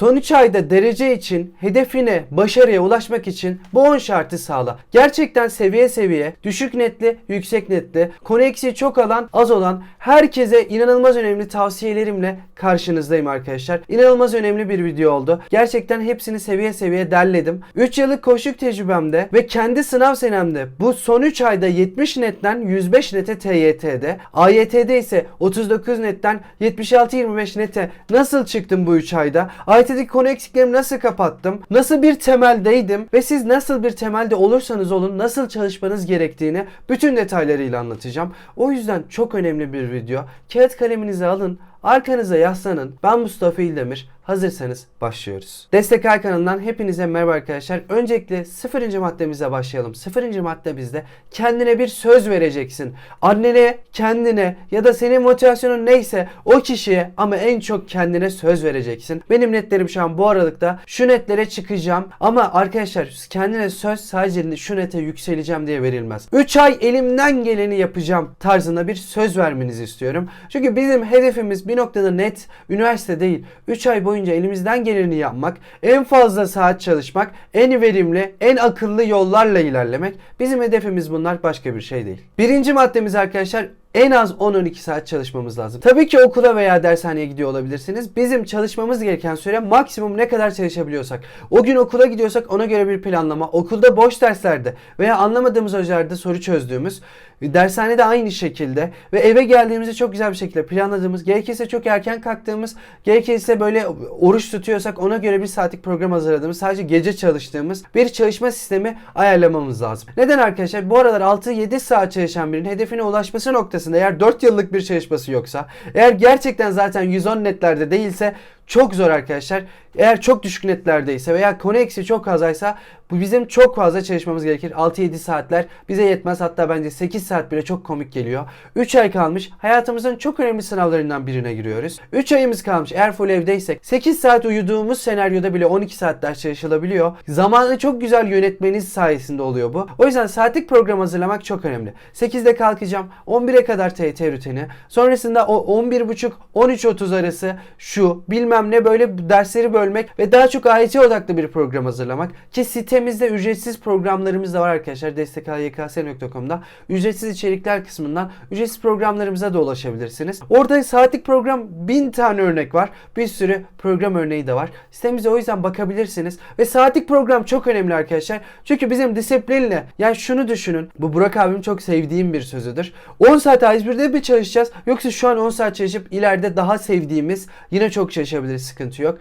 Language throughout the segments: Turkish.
Son 3 ayda derece için, hedefine, başarıya ulaşmak için bu 10 şartı sağla. Gerçekten seviye seviye, düşük netli, yüksek netli, konu eksiği çok alan, az olan herkese inanılmaz önemli tavsiyelerimle karşınızdayım arkadaşlar. İnanılmaz önemli bir video oldu. Gerçekten hepsini seviye seviye derledim. 3 yıllık koşuk tecrübemde ve kendi sınav senemde bu son 3 ayda 70 netten 105 nete TYT'de, AYT'de ise 39 netten 76-25 nete nasıl çıktım bu 3 ayda? AYT'deki konu eksiklerimi nasıl kapattım? Nasıl bir temeldeydim? Ve siz nasıl bir temelde olursanız olun nasıl çalışmanız gerektiğini bütün detaylarıyla anlatacağım. O yüzden çok önemli bir video. Kağıt kaleminizi alın, arkanıza yaslanın. Ben Mustafa İldemir. Hazırsanız başlıyoruz. Destek Ay kanalından hepinize merhaba arkadaşlar. Öncelikle sıfırıncı maddemize başlayalım. Sıfırıncı madde bizde kendine bir söz vereceksin. Annene, kendine ya da senin motivasyonun neyse o kişiye ama en çok kendine söz vereceksin. Benim netlerim şu an bu aralıkta. Şu netlere çıkacağım ama arkadaşlar kendine söz sadece şu nete yükseleceğim diye verilmez. 3 ay elimden geleni yapacağım tarzında bir söz vermenizi istiyorum. Çünkü bizim hedefimiz bir noktada net üniversite değil. 3 ay boyunca elimizden geleni yapmak, en fazla saat çalışmak, en verimli, en akıllı yollarla ilerlemek. Bizim hedefimiz bunlar başka bir şey değil. Birinci maddemiz arkadaşlar en az 10-12 saat çalışmamız lazım. Tabii ki okula veya dershaneye gidiyor olabilirsiniz. Bizim çalışmamız gereken süre maksimum ne kadar çalışabiliyorsak. O gün okula gidiyorsak ona göre bir planlama. Okulda boş derslerde veya anlamadığımız hocalarda soru çözdüğümüz. Dershanede aynı şekilde ve eve geldiğimizde çok güzel bir şekilde planladığımız, gerekirse çok erken kalktığımız, gerekirse böyle oruç tutuyorsak ona göre bir saatlik program hazırladığımız, sadece gece çalıştığımız bir çalışma sistemi ayarlamamız lazım. Neden arkadaşlar? Bu aralar 6-7 saat çalışan birinin hedefine ulaşması noktasında eğer 4 yıllık bir çalışması yoksa, eğer gerçekten zaten 110 netlerde değilse çok zor arkadaşlar. Eğer çok düşük netlerdeyse veya konu eksiği çok fazlaysa bu bizim çok fazla çalışmamız gerekir. 6-7 saatler bize yetmez. Hatta bence 8 saat bile çok komik geliyor. 3 ay kalmış. Hayatımızın çok önemli sınavlarından birine giriyoruz. 3 ayımız kalmış. Eğer full evdeysek 8 saat uyuduğumuz senaryoda bile 12 saat ders çalışılabiliyor. Zamanı çok güzel yönetmeniz sayesinde oluyor bu. O yüzden saatlik program hazırlamak çok önemli. 8'de kalkacağım. 11'e kadar TYT rutini. Sonrasında o 11.30-13.30 arası şu bilmem ne böyle dersleri bölmek ve daha çok AYT odaklı bir program hazırlamak. Ki sitemizde ücretsiz programlarımız da var arkadaşlar. destekal.yks.com'da ücretsiz içerikler kısmından ücretsiz programlarımıza da ulaşabilirsiniz. Orada saatlik program bin tane örnek var. Bir sürü program örneği de var. Sitemize o yüzden bakabilirsiniz. Ve saatlik program çok önemli arkadaşlar. Çünkü bizim disiplinle yani şunu düşünün. Bu Burak abim çok sevdiğim bir sözüdür. 10 saat A101'de mi çalışacağız? Yoksa şu an 10 saat çalışıp ileride daha sevdiğimiz yine çok çalışabiliriz sıkıntı yok.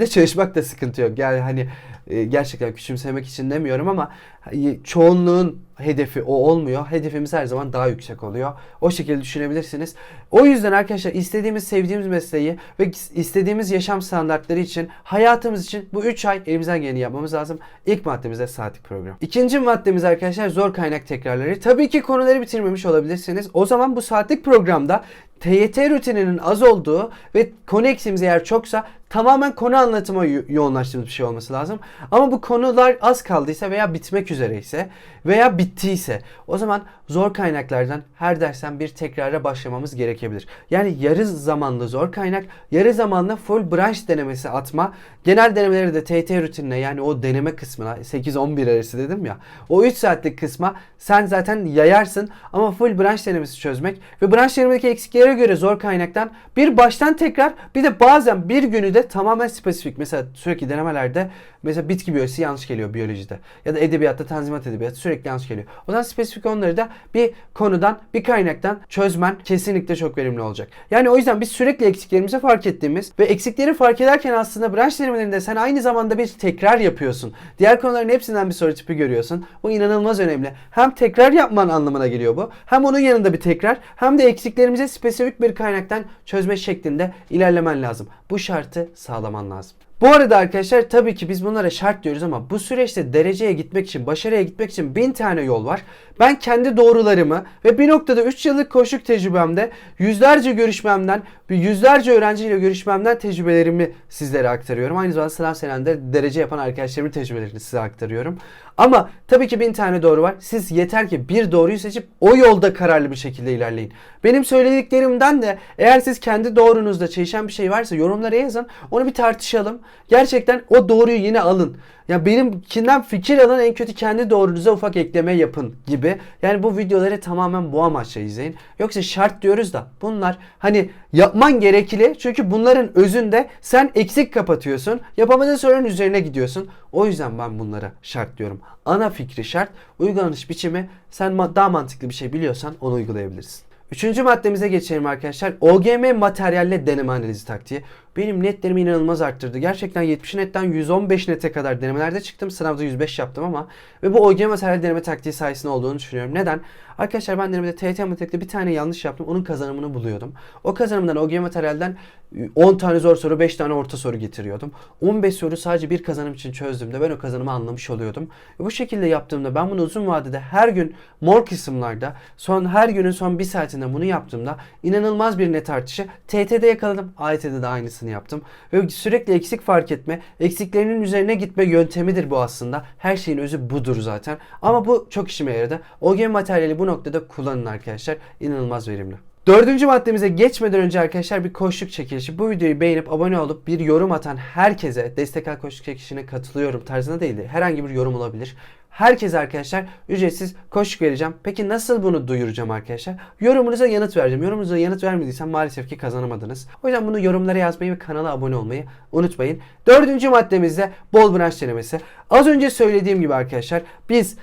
A101'de çalışmak da sıkıntı yok. Yani hani e, gerçekten küçümsemek için demiyorum ama e, çoğunluğun hedefi o olmuyor. Hedefimiz her zaman daha yüksek oluyor. O şekilde düşünebilirsiniz. O yüzden arkadaşlar istediğimiz, sevdiğimiz mesleği ve istediğimiz yaşam standartları için, hayatımız için bu 3 ay elimizden geleni yapmamız lazım. İlk maddemiz de saatlik program. İkinci maddemiz arkadaşlar zor kaynak tekrarları. Tabii ki konuları bitirmemiş olabilirsiniz. O zaman bu saatlik programda TYT rutininin az olduğu ve konu eksiğimiz eğer çoksa tamamen konu anlatıma yoğunlaştığımız bir şey olması lazım. Ama bu konular az kaldıysa veya bitmek üzereyse veya bittiyse o zaman zor kaynaklardan her dersten bir tekrara başlamamız gerekebilir. Yani yarı zamanlı zor kaynak, yarı zamanlı full branş denemesi atma. Genel denemeleri de TYT rutinine yani o deneme kısmına 8-11 arası dedim ya. O 3 saatlik kısma sen zaten yayarsın ama full branş denemesi çözmek ve branş denemedeki eksiklere göre zor kaynaktan bir baştan tekrar bir de bazen bir günü de tamamen spesifik. Mesela sürekli denemelerde mesela bitki biyolojisi yanlış geliyor biyolojide ya da edebiyatta tanzimat edebiyatı sürekli yanlış geliyor. O zaman spesifik onları da bir konudan bir kaynaktan çözmen kesinlikle çok verimli olacak. Yani o yüzden biz sürekli eksiklerimizi fark ettiğimiz ve eksikleri fark ederken aslında branş denemelerinde sen aynı zamanda bir tekrar yapıyorsun. Diğer konuların hepsinden bir soru tipi görüyorsun. Bu inanılmaz önemli. Hem tekrar yapman anlamına geliyor bu. Hem onun yanında bir tekrar hem de eksiklerimizi spesifik bir kaynaktan çözme şeklinde ilerlemen lazım. Bu şartı sağlaman lazım. Bu arada arkadaşlar tabii ki biz bunlara şart diyoruz ama bu süreçte dereceye gitmek için, başarıya gitmek için bin tane yol var. Ben kendi doğrularımı ve bir noktada 3 yıllık koşuk tecrübemde yüzlerce görüşmemden, yüzlerce öğrenciyle görüşmemden tecrübelerimi sizlere aktarıyorum. Aynı zamanda sınav senende derece yapan arkadaşlarımın tecrübelerini size aktarıyorum. Ama tabii ki bin tane doğru var. Siz yeter ki bir doğruyu seçip o yolda kararlı bir şekilde ilerleyin. Benim söylediklerimden de eğer siz kendi doğrunuzda çelişen bir şey varsa yorumlara yazın. Onu bir tartışalım. gerçekten o doğruyu yine alın. Ya benimkinden fikir alın en kötü kendi doğrunuza ufak ekleme yapın gibi. Yani bu videoları tamamen bu amaçla izleyin. Yoksa şart diyoruz da bunlar hani yapman gerekli. Çünkü bunların özünde sen eksik kapatıyorsun. Yapamadığın sorunun üzerine gidiyorsun. O yüzden ben bunlara şart diyorum. Ana fikri şart. Uygulanış biçimi sen daha mantıklı bir şey biliyorsan onu uygulayabilirsin. Üçüncü maddemize geçelim arkadaşlar. OGM materyalle deneme analizi taktiği. Benim netlerimi inanılmaz arttırdı. Gerçekten 70 netten 115 nete kadar denemelerde çıktım. Sınavda 105 yaptım ama. Ve bu OGM materyal deneme taktiği sayesinde olduğunu düşünüyorum. Neden? Arkadaşlar ben denemede TYT matematikte bir tane yanlış yaptım. Onun kazanımını buluyordum. O kazanımdan OGM materyalden 10 tane zor soru 5 tane orta soru getiriyordum. 15 soru sadece bir kazanım için çözdüğümde ben o kazanımı anlamış oluyordum. Ve bu şekilde yaptığımda ben bunu uzun vadede her gün mor kısımlarda son her günün son bir saatinde bunu yaptığımda inanılmaz bir net artışı TT'de yakaladım. AYT'de de aynısını yaptım. Ve sürekli eksik fark etme, eksiklerinin üzerine gitme yöntemidir bu aslında. Her şeyin özü budur zaten. Ama bu çok işime yaradı. OGM materyali bu noktada kullanın arkadaşlar. İnanılmaz verimli. Dördüncü maddemize geçmeden önce arkadaşlar bir koşluk çekilişi. Bu videoyu beğenip abone olup bir yorum atan herkese destek al koşluk çekilişine katılıyorum tarzında değildi. Herhangi bir yorum olabilir. Herkese arkadaşlar ücretsiz koşluk vereceğim. Peki nasıl bunu duyuracağım arkadaşlar? Yorumunuza yanıt vereceğim. Yorumunuza yanıt vermediysem maalesef ki kazanamadınız. O yüzden bunu yorumlara yazmayı ve kanala abone olmayı unutmayın. Dördüncü maddemizde bol branş denemesi. Az önce söylediğim gibi arkadaşlar biz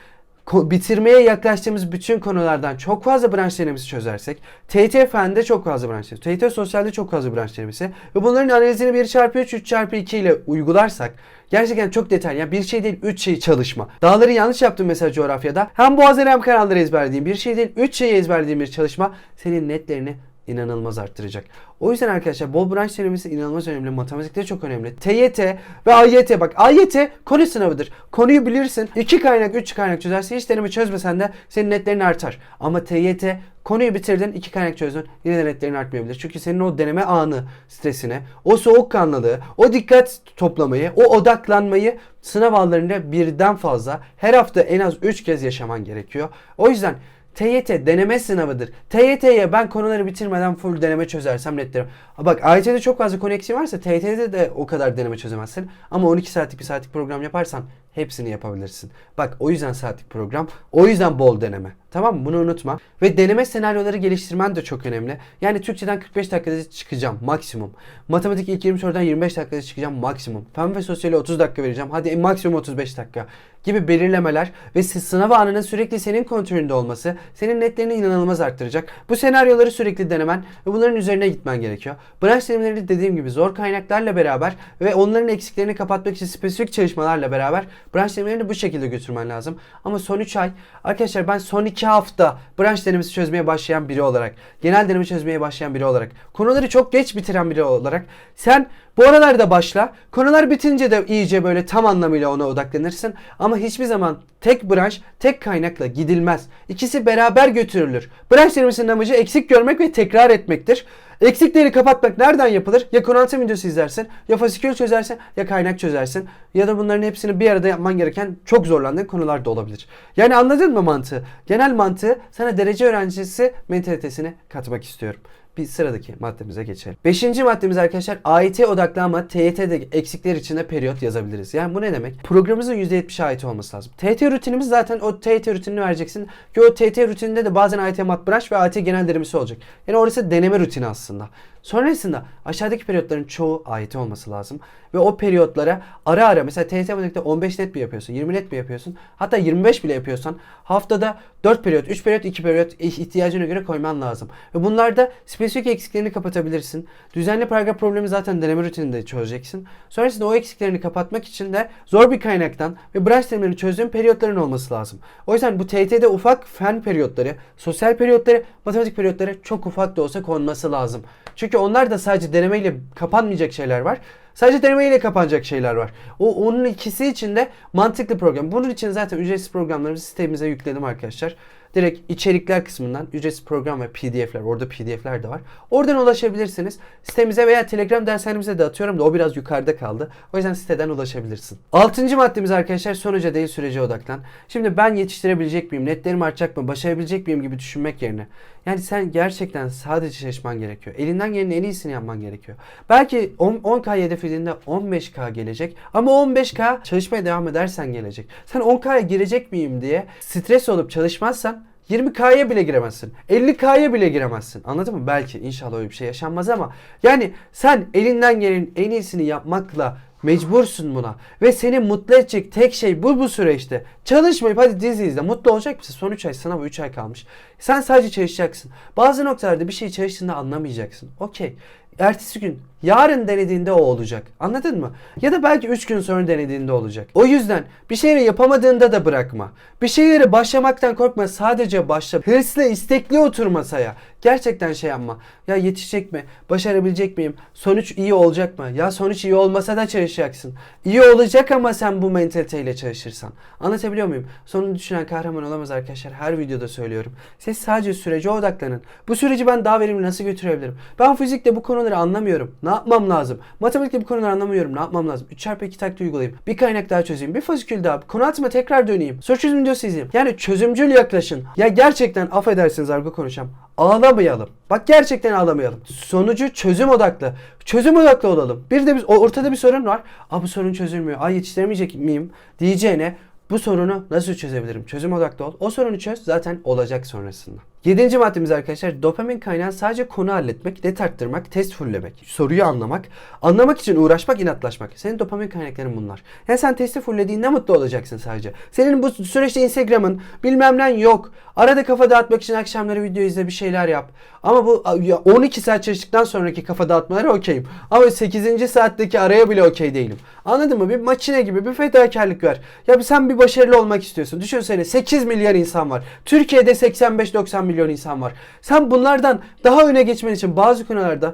bitirmeye yaklaştığımız bütün konulardan çok fazla branş denemesi çözersek, TYT Fen'de çok fazla branş denemesi, TYT Sosyal'de çok fazla branş denemesi ve bunların analizini 1 çarpı 3, 3 çarpı 2 ile uygularsak gerçekten çok detaylı. Yani bir şey değil 3 şey çalışma. Dağları yanlış yaptım mesela coğrafyada. Hem boğazları hem kanalları ezberlediğim bir şey değil 3 şeyi ezberlediğim bir çalışma senin netlerini inanılmaz arttıracak. O yüzden arkadaşlar bol branş denemesi inanılmaz önemli. Matematikte çok önemli. TYT ve AYT bak AYT konu sınavıdır. Konuyu bilirsin. 2 kaynak 3 kaynak çözersin. Hiç deneme çözmesen de senin netlerin artar. Ama TYT konuyu bitirdin 2 kaynak çözdün yine de netlerin artmayabilir. Çünkü senin o deneme anı stresine, o soğukkanlılığı, o dikkat toplamayı, o odaklanmayı sınav anlarında birden fazla her hafta en az 3 kez yaşaman gerekiyor. O yüzden TYT deneme sınavıdır. TYT'ye ben konuları bitirmeden full deneme çözersem netlerim. Bak AYT'de çok fazla konu eksiği varsa TYT'de de o kadar deneme çözemezsin. Ama 12 saatlik bir saatlik program yaparsan hepsini yapabilirsin. Bak o yüzden saatlik program, o yüzden bol deneme. Tamam mı? Bunu unutma. Ve deneme senaryoları geliştirmen de çok önemli. Yani Türkçeden 45 dakikada çıkacağım maksimum. Matematik ilk 20 sorudan 25 dakikada çıkacağım maksimum. Fen ve sosyale 30 dakika vereceğim. Hadi maksimum 35 dakika gibi belirlemeler ve sınav anının sürekli senin kontrolünde olması senin netlerini inanılmaz arttıracak. Bu senaryoları sürekli denemen ve bunların üzerine gitmen gerekiyor. Branş denemeleri dediğim gibi zor kaynaklarla beraber ve onların eksiklerini kapatmak için spesifik çalışmalarla beraber branş denemelerini bu şekilde götürmen lazım. Ama son 3 ay arkadaşlar ben son 2 hafta branş denemesi çözmeye başlayan biri olarak, genel deneme çözmeye başlayan biri olarak, konuları çok geç bitiren biri olarak sen bu aralarda başla. Konular bitince de iyice böyle tam anlamıyla ona odaklanırsın. Ama hiçbir zaman tek branş, tek kaynakla gidilmez. İkisi beraber götürülür. Branş denemesinin amacı eksik görmek ve tekrar etmektir. Eksikleri kapatmak nereden yapılır? Ya konu anlatım videosu izlersin, ya fasikül çözersin, ya kaynak çözersin. Ya da bunların hepsini bir arada yapman gereken çok zorlandığın konular da olabilir. Yani anladın mı mantığı? Genel mantığı sana derece öğrencisi mentalitesini katmak istiyorum. Bir sıradaki maddemize geçelim. Beşinci maddemiz arkadaşlar AYT odaklanma TYT'de eksikler içinde periyot yazabiliriz. Yani bu ne demek? Programımızın %70 AYT olması lazım. TYT rutinimiz zaten o TYT rutinini vereceksin. Ki o TYT rutininde de bazen AYT mat branş ve AYT genel denemesi olacak. Yani orası deneme rutini aslında. Sonrasında aşağıdaki periyotların çoğu AYT olması lazım. Ve o periyotlara ara ara mesela TYT matematikte 15 net mi yapıyorsun, 20 net mi yapıyorsun? Hatta 25 bile yapıyorsan haftada 4 periyot, 3 periyot, 2 periyot ihtiyacına göre koyman lazım. Ve bunlarda spesifik eksiklerini kapatabilirsin. Düzenli paragraf problemi zaten deneme rutininde çözeceksin. Sonrasında o eksiklerini kapatmak için de zor bir kaynaktan ve branş terimlerini çözdüğün periyotların olması lazım. O yüzden bu TYT'de ufak fen periyotları, sosyal periyotları, matematik periyotları çok ufak da olsa konması lazım. Çünkü onlar da sadece denemeyle kapanmayacak şeyler var. Sadece denemeyle kapanacak şeyler var. O onun ikisi için de mantıklı program. Bunun için zaten ücretsiz programlarımızı sitemize yükledim arkadaşlar. Direkt içerikler kısmından ücretsiz program ve pdf'ler orada pdf'ler de var. Oradan ulaşabilirsiniz. Sitemize veya telegram derslerimize de atıyorum da o biraz yukarıda kaldı. O yüzden siteden ulaşabilirsin. Altıncı maddemiz arkadaşlar sonuca değil sürece odaklan. Şimdi ben yetiştirebilecek miyim? Netlerim artacak mı? Başarabilecek miyim gibi düşünmek yerine. Yani sen gerçekten sadece çalışman gerekiyor. Elinden gelenin en iyisini yapman gerekiyor. Belki 10, 10K hedeflediğinde 15K gelecek. Ama 15K çalışmaya devam edersen gelecek. Sen 10K'ya girecek miyim diye stres olup çalışmazsan 20K'ya bile giremezsin. 50K'ya bile giremezsin. Anladın mı? Belki inşallah öyle bir şey yaşanmaz ama yani sen elinden gelenin en iyisini yapmakla mecbursun buna. Ve seni mutlu edecek tek şey bu bu süreçte. Çalışmayıp hadi dizi izle. Mutlu olacak mısın? Son 3 ay sınava 3 ay kalmış. Sen sadece çalışacaksın. Bazı noktalarda bir şey çalıştığında anlamayacaksın. Okey. Ertesi gün yarın denediğinde o olacak. Anladın mı? Ya da belki 3 gün sonra denediğinde olacak. O yüzden bir şeyleri yapamadığında da bırakma. Bir şeyleri başlamaktan korkma. Sadece başla. Hırslı, istekli otur masaya. Gerçekten şey yapma. Ya yetişecek mi? Başarabilecek miyim? Sonuç iyi olacak mı? Ya sonuç iyi olmasa da çalışacaksın. İyi olacak ama sen bu mentaliteyle çalışırsan. Anlatabiliyor muyum? Sonunu düşünen kahraman olamaz arkadaşlar. Her videoda söylüyorum. Siz sadece sürece odaklanın. Bu süreci ben daha verimli nasıl götürebilirim? Ben fizikte bu konuları anlamıyorum. Ne yapmam lazım? Matematikte bu konuları anlamıyorum. Ne yapmam lazım? 3 çarpı 2 taktiği uygulayayım. Bir kaynak daha çözeyim. Bir fasikül daha. Konu altıma tekrar döneyim. Soru çözüm videosu izleyeyim. Yani çözümcül yaklaşın. Ya gerçekten affedersiniz argo konuşacağım. Ağlamayalım. Bak gerçekten ağlamayalım. Sonucu çözüm odaklı. Çözüm odaklı olalım. Bir de biz ortada bir sorun var. Aa bu sorun çözülmüyor. Ay yetiştiremeyecek miyim diyeceğine bu sorunu nasıl çözebilirim? Çözüm odaklı ol. O sorunu çöz zaten olacak sonrasında. Yedinci maddemiz arkadaşlar dopamin kaynağı sadece konu halletmek, net arttırmak, test fulllemek, soruyu anlamak, anlamak için uğraşmak, inatlaşmak. Senin dopamin kaynakların bunlar. Yani sen testi fulllediğinde mutlu olacaksın sadece. Senin bu süreçte Instagram'ın bilmem ne yok. Arada kafa dağıtmak için akşamları video izle bir şeyler yap. Ama bu ya 12 saat çalıştıktan sonraki kafa dağıtmaları okeyim. Ama 8. saatteki araya bile okey değilim. Anladın mı? Bir makine gibi bir fedakarlık ver. Ya sen bir başarılı olmak istiyorsun. Düşünsene 8 milyar insan var. Türkiye'de 85-90 milyon insan var. Sen bunlardan daha öne geçmen için bazı konularda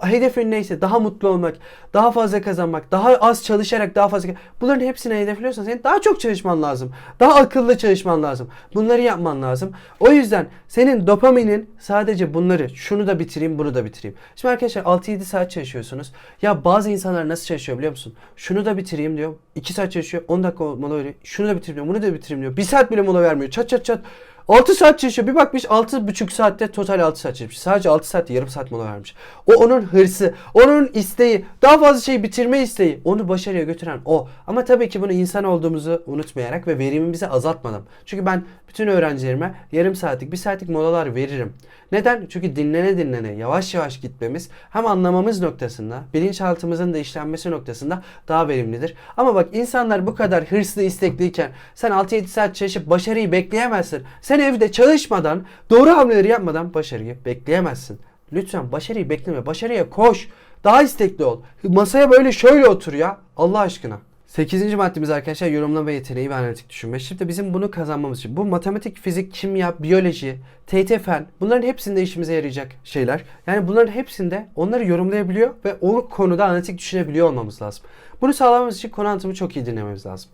hedefin neyse daha mutlu olmak, daha fazla kazanmak, daha az çalışarak daha fazla bunların hepsini hedefliyorsan senin daha çok çalışman lazım. Daha akıllı çalışman lazım. Bunları yapman lazım. O yüzden senin dopaminin sadece bunları şunu da bitireyim bunu da bitireyim. Şimdi arkadaşlar 6-7 saat çalışıyorsunuz. Ya bazı insanlar nasıl çalışıyor biliyor musun? Şunu da bitireyim diyor. 2 saat çalışıyor. 10 dakika mola veriyor. Şunu da bitireyim diyor. Bunu da bitireyim diyor. 1 saat bile mola vermiyor. Çat çat çat. 6 saat çalışıyor. Bir bakmış 6,5 saatte total 6 saat çalışmış. Sadece 6 saat yarım saat mola vermiş. O onun hırsı, onun isteği, daha fazla şey bitirme isteği. Onu başarıya götüren o. Ama tabii ki bunu insan olduğumuzu unutmayarak ve verimimizi azaltmadan. Çünkü ben bütün öğrencilerime yarım saatlik, bir saatlik molalar veririm. Neden? Çünkü dinlene dinlene yavaş yavaş gitmemiz hem anlamamız noktasında, bilinçaltımızın da işlenmesi noktasında daha verimlidir. Ama bak insanlar bu kadar hırslı, istekliyken sen 6-7 saat çalışıp başarıyı bekleyemezsin. Sen evde çalışmadan, doğru hamleleri yapmadan başarıyı bekleyemezsin. Lütfen başarıyı bekleme, başarıya koş. Daha istekli ol. Masaya böyle şöyle otur ya. Allah aşkına. 8. maddemiz arkadaşlar yorumlama yeteneği ve analitik düşünme. Şimdi bizim bunu kazanmamız için bu matematik, fizik, kimya, biyoloji, TYT fen bunların hepsinde işimize yarayacak şeyler. Yani bunların hepsinde onları yorumlayabiliyor ve o konuda analitik düşünebiliyor olmamız lazım. Bunu sağlamamız için konu anlatımı çok iyi dinlememiz lazım.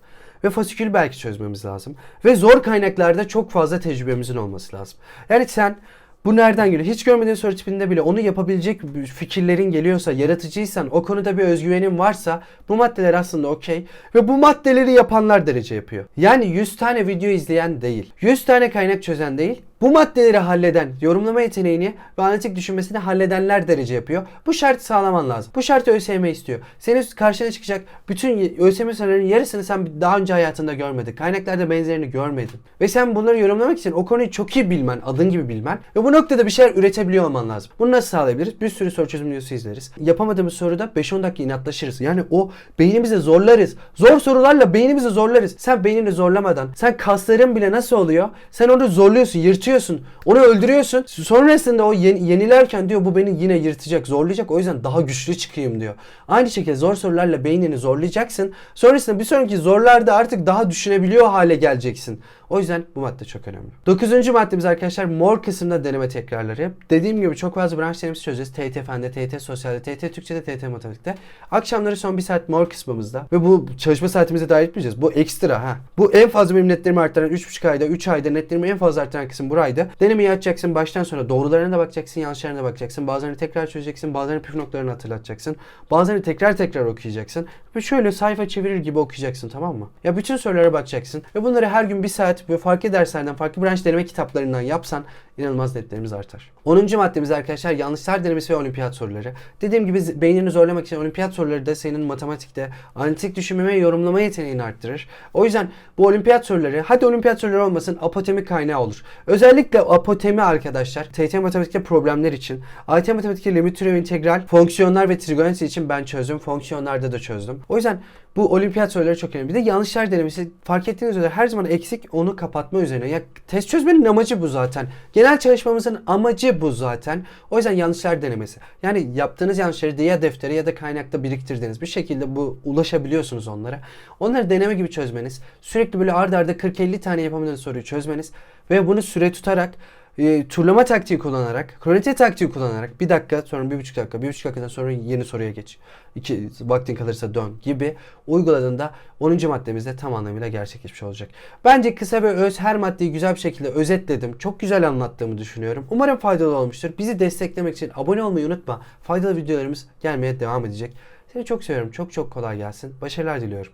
Ve fasikül belki çözmemiz lazım. Ve zor kaynaklarda çok fazla tecrübemizin olması lazım. Yani sen bu nereden geliyor? Hiç görmediğin soru tipinde bile onu yapabilecek fikirlerin geliyorsa, yaratıcıysan, o konuda bir özgüvenin varsa bu maddeler aslında okey. Ve bu maddeleri yapanlar derece yapıyor. Yani 100 tane video izleyen değil, 100 tane kaynak çözen değil, bu maddeleri halleden, yorumlama yeteneğini ve analitik düşünmesini halledenler derece yapıyor. Bu şartı sağlaman lazım. Bu şartı ÖSYM istiyor. Senin karşına çıkacak bütün ÖSYM sorularının yarısını sen daha önce hayatında görmedin. Kaynaklarda benzerini görmedin. Ve sen bunları yorumlamak için o konuyu çok iyi bilmen, adın gibi bilmen ve bu noktada bir şeyler üretebiliyor olman lazım. Bunu nasıl sağlayabiliriz? Bir sürü soru çözüm videosu izleriz. Yapamadığımız soruda 5-10 dakika inatlaşırız. Yani o beynimize zorlarız. Zor sorularla beynimizi zorlarız. Sen beynini zorlamadan, sen kasların bile nasıl oluyor? Sen onu zorluyorsun, yırtıyorsun yırtıyorsun. Onu öldürüyorsun. Sonrasında o yeni- yenilerken diyor bu beni yine yırtacak, zorlayacak. O yüzden daha güçlü çıkayım diyor. Aynı şekilde zor sorularla beynini zorlayacaksın. Sonrasında bir sonraki zorlarda artık daha düşünebiliyor hale geleceksin. O yüzden bu madde çok önemli. Dokuzuncu maddemiz arkadaşlar mor kısımda deneme tekrarları. Dediğim gibi çok fazla branş denemesi çözeceğiz. TYT Fen'de, TYT Sosyal'de, TYT Türkçe'de, TYT Matematik'te. Akşamları son bir saat mor kısmımızda. Ve bu çalışma saatimize dahil etmeyeceğiz. Bu ekstra ha. Bu en fazla benim netlerimi arttıran 3,5 ayda, 3 ayda netlerimi en fazla arttıran kısım buraydı. Denemeyi açacaksın. Baştan sonra doğrularına da bakacaksın, yanlışlarına da bakacaksın. Bazılarını tekrar çözeceksin, bazılarını püf noktalarını hatırlatacaksın. Bazılarını tekrar tekrar okuyacaksın. Ve şöyle sayfa çevirir gibi okuyacaksın tamam mı? Ya bütün sorulara bakacaksın. Ve bunları her gün bir saat ve farklı derslerden, farklı branş deneme kitaplarından yapsan inanılmaz netlerimiz artar. 10. maddemiz arkadaşlar yanlışlar denemesi ve olimpiyat soruları. Dediğim gibi beynini zorlamak için olimpiyat soruları da senin matematikte analitik düşünmeme ve yorumlama yeteneğini arttırır. O yüzden bu olimpiyat soruları hadi olimpiyat soruları olmasın apotemi kaynağı olur. Özellikle apotemi arkadaşlar TYT matematikte problemler için AYT matematikte limit türev integral fonksiyonlar ve trigonometri için ben çözdüm. Fonksiyonlarda da çözdüm. O yüzden bu olimpiyat soruları çok önemli. Bir de yanlışlar denemesi fark ettiğiniz üzere her zaman eksik onu kapatma üzerine. Ya test çözmenin amacı bu zaten. Genel çalışmamızın amacı bu zaten. O yüzden yanlışlar denemesi. Yani yaptığınız yanlışları ya deftere ya da kaynakta biriktirdiğiniz bir şekilde bu ulaşabiliyorsunuz onlara. Onları deneme gibi çözmeniz, sürekli böyle arda arda 40-50 tane yapamadığınız soruyu çözmeniz ve bunu süre tutarak e, turlama taktiği kullanarak, kronometre taktiği kullanarak bir dakika sonra bir buçuk dakika, bir buçuk dakikadan sonra yeni soruya geç. İki, vaktin kalırsa dön gibi uyguladığında 10. maddemizde tam anlamıyla gerçekleşmiş olacak. Bence kısa ve öz her maddeyi güzel bir şekilde özetledim. Çok güzel anlattığımı düşünüyorum. Umarım faydalı olmuştur. Bizi desteklemek için abone olmayı unutma. Faydalı videolarımız gelmeye devam edecek. Seni çok seviyorum. Çok çok kolay gelsin. Başarılar diliyorum.